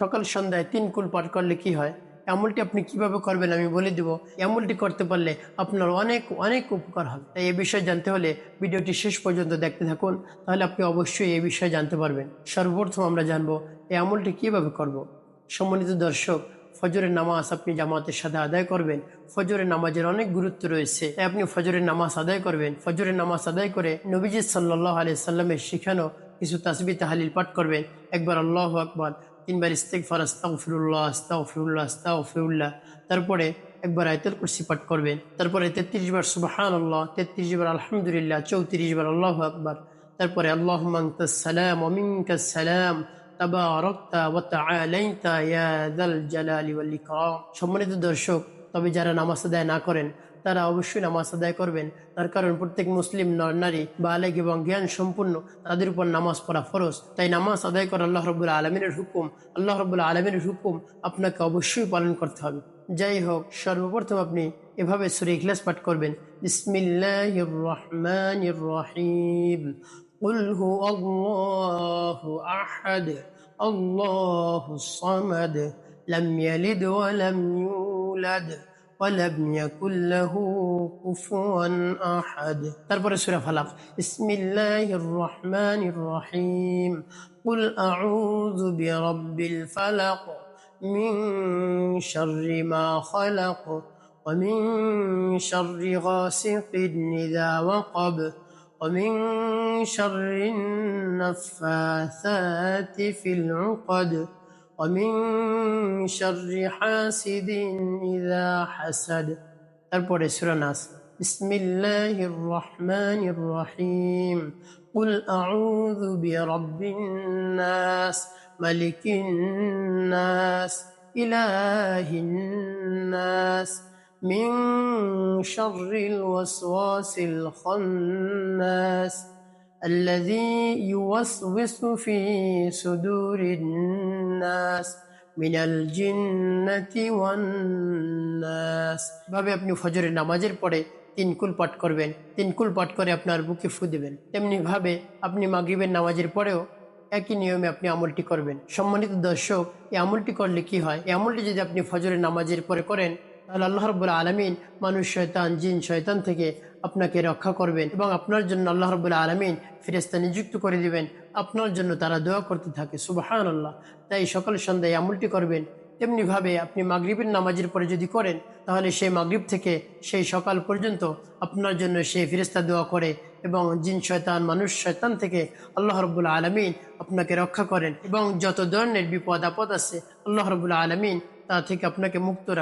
সকাল সন্ধ্যায় তিন কুল পাঠ করলে কি হয়? আমলটি আপনি কীভাবে করবেন আমি বলে দিব। আমলটি করতে পারলে আপনার অনেক অনেক উপকার হবে। তাই এই বিষয়ে জানতে হলে ভিডিওটি শেষ পর্যন্ত দেখতে থাকুন। তাহলে আপনি অবশ্যই এই বিষয়ে জানতে পারবেন। সর্বপ্রথম আমরা জানব এই আমলটি কীভাবে করব। সম্মানিত দর্শক, ফজরের নামাজ আপনি জামাতের সাথে আদায় করবেন। ফজরের নামাজের অনেক গুরুত্ব রয়েছে। তাই আপনি ফজরের নামাজ আদায় করবেন। ফজরের নামাজ আদায় করে নবীজি সাল্লাহ আলি সাল্লামের শিখানো কিছু তাসবি তাহালিল পাঠ করবেন। একবার আল্লাহ আকবর। তিনবার ইস্তেকফার আস্তাগফিরুল্লাহ আস্তাগফিরুল্লাহ আস্তাগফিরুল্লাহ। তারপরে একবার আয়তুল কুরসি পাঠ করবেন। তারপরে তেত্রিশ বার সুবাহান আল্লাহ তেত্রিশ বার আলহামদুলিল্লাহ, চৌত্রিশ বার আল্লাহ আকবর। তারপরে আল্লাহ সালাম সালাম ওয়াল ইকরাম। সম্মানিত দর্শক, তবে যারা নামাজ আদায় না করেন তারা অবশ্যই নামাজ আদায় করবেন তার কারণ প্রত্যেক মুসলিম নর নারী বালেগ এবং জ্ঞান সম্পূর্ণ তাদের উপর নামাজ পড়া ফরজ তাই নামাজ আদায় করা আল্লাহ রবুল্লা আলমিনের হুকুম আল্লাহ রবুল্লা আলমিনের হুকুম আপনাকে অবশ্যই পালন করতে হবে যাই হোক সর্বপ্রথম আপনি এভাবে সুরে ইখলাস পাঠ করবেন বিসমিল্লাহ রহমান রহিম قل هو الله أحد الله الصمد لم يلد ولم يولد ولم يكن له كفوا أحد তারপরে সূরা ফালাক বিসমিল্লাহির রহমানির রহিম قل أعوذ برب الفلق من شر ما خلق ومن شر غاسق إذا وقب ومن شر النفاثات في العقد ومن شر حاسد إذا حسد তারপরে সূরা নাস বিসমিল্লাহির রহমানির রহিম قل أعوذ برب الناس ملك الناس إله الناس من شر الوسواس الخناس الذي يوسوس في صدور الناس من الجنة والناس ভাবে আপনি ফজরের নামাজের পরে তিন কুল পাঠ করবেন তিন কুল পাঠ করে আপনার বুকে ফু দেবেন তেমনি ভাবে আপনি মাগরিবের নামাজের পরেও একই নিয়মে আপনি আমলটি করবেন সম্মানিত দর্শক এই আমলটি করলে কি হয় এই আমলটি যদি আপনি ফজরের নামাজের পরে করেন তাহলে আল্লাহ রবুল্লা আলমিন মানুষ শয়তান জিন শয়তান থেকে আপনাকে রক্ষা করবেন এবং আপনার জন্য আল্লাহ রবুল্লা আলমিন ফেরেস্তা নিযুক্ত করে দিবেন। আপনার জন্য তারা দোয়া করতে থাকে সুবাহান আল্লাহ তাই সকাল সন্ধ্যায় আমলটি করবেন। তেমনিভাবে আপনি মাগরিবের নামাজের পরে যদি করেন, তাহলে সেই মাগরিব থেকে সেই সকাল পর্যন্ত আপনার জন্য সেই ফেরেস্তা দোয়া করে এবং জিন শয়তান, মানুষ শয়তান থেকে আল্লাহ রবুল্লা আলমিন আপনাকে রক্ষা করেন এবং যত ধরনের বিপদ আপদ আছে, আল্লাহ রবুল্লা আলমিন তা থেকে আপনাকে মুক্ত রাখেন